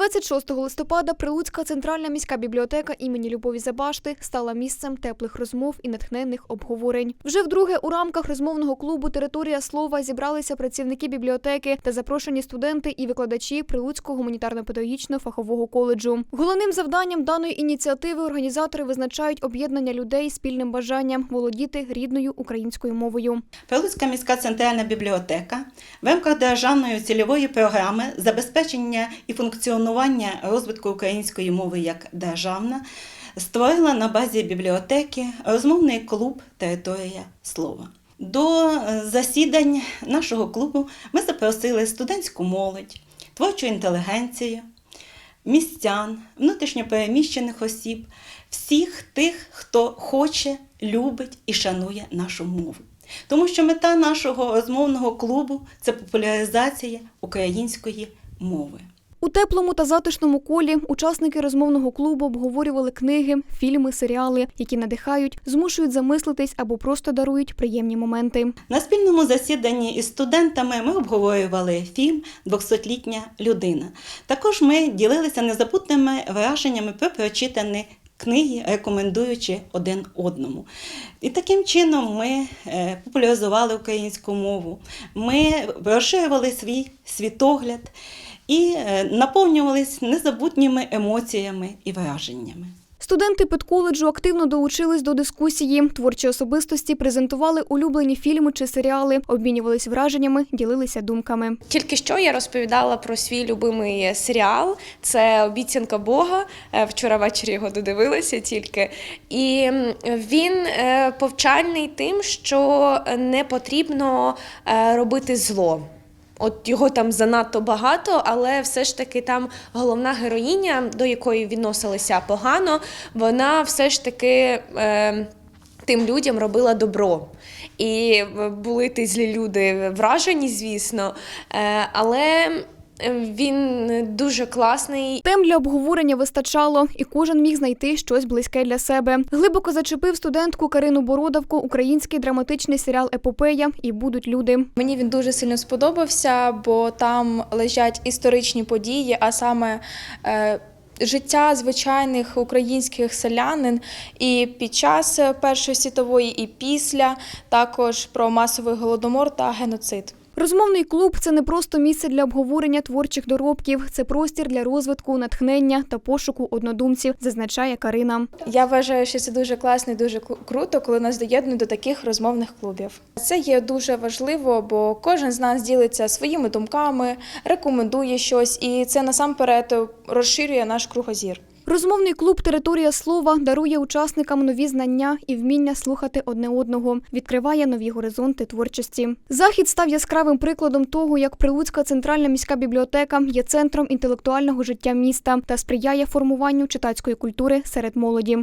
26 листопада Прилуцька центральна міська бібліотека імені Любові Забашти стала місцем теплих розмов і натхненних обговорень. Вже вдруге у рамках розмовного клубу Територія слова зібралися працівники бібліотеки та запрошені студенти і викладачі Прилуцького гуманітарно-педагогічного фахового коледжу. Головним завданням даної ініціативи організатори визначають об'єднання людей спільним бажанням володіти рідною українською мовою. Прилуцька міська центральна бібліотека в рамках державної цільової програми забезпечення і функціонування розвитку української мови як державна створила на базі бібліотеки розмовний клуб Територія слова. До е, засідань нашого клубу ми запросили студентську молодь, творчу інтелігенцію, містян, внутрішньопереміщених осіб, всіх тих, хто хоче, любить і шанує нашу мову. Тому що мета нашого розмовного клубу це популяризація української мови. У теплому та затишному колі учасники розмовного клубу обговорювали книги, фільми, серіали, які надихають, змушують замислитись або просто дарують приємні моменти. На спільному засіданні із студентами ми обговорювали фільм «200-літня людина. Також ми ділилися незабутними враженнями про прочитані книги, рекомендуючи один одному. І таким чином ми е, популяризували українську мову, ми розширювали свій світогляд і е, наповнювалися незабутніми емоціями і враженнями. Студенти педколеджу активно долучились до дискусії. Творчі особистості презентували улюблені фільми чи серіали, обмінювались враженнями, ділилися думками. Тільки що я розповідала про свій любимий серіал. Це Обіцянка Бога. Е, Вчора ввечері його додивилася тільки. І він е, повчальний тим, що не потрібно е, робити зло. От його там занадто багато, але все ж таки там головна героїня, до якої відносилися погано, вона все ж таки. Е, тим людям робила добро. І е, були ті злі люди вражені, звісно, е, але він дуже класний. Тем для обговорення вистачало, і кожен міг знайти щось близьке для себе. Глибоко зачепив студентку Карину Бородавку український драматичний серіал Епопея і будуть люди. Мені він дуже сильно сподобався, бо там лежать історичні події, а саме е, життя звичайних українських селянин і під час Першої світової, і після також про масовий голодомор та геноцид. Розмовний клуб це не просто місце для обговорення творчих доробків, це простір для розвитку, натхнення та пошуку однодумців, зазначає Карина. Я вважаю, що це дуже класно і дуже круто, коли нас доєднують до таких розмовних клубів. Це є дуже важливо, бо кожен з нас ділиться своїми думками, рекомендує щось, і це насамперед розширює наш кругозір. Розмовний клуб Територія слова дарує учасникам нові знання і вміння слухати одне одного, відкриває нові горизонти творчості. Захід став яскравим прикладом того, як Прилуцька центральна міська бібліотека є центром інтелектуального життя міста та сприяє формуванню читацької культури серед молоді.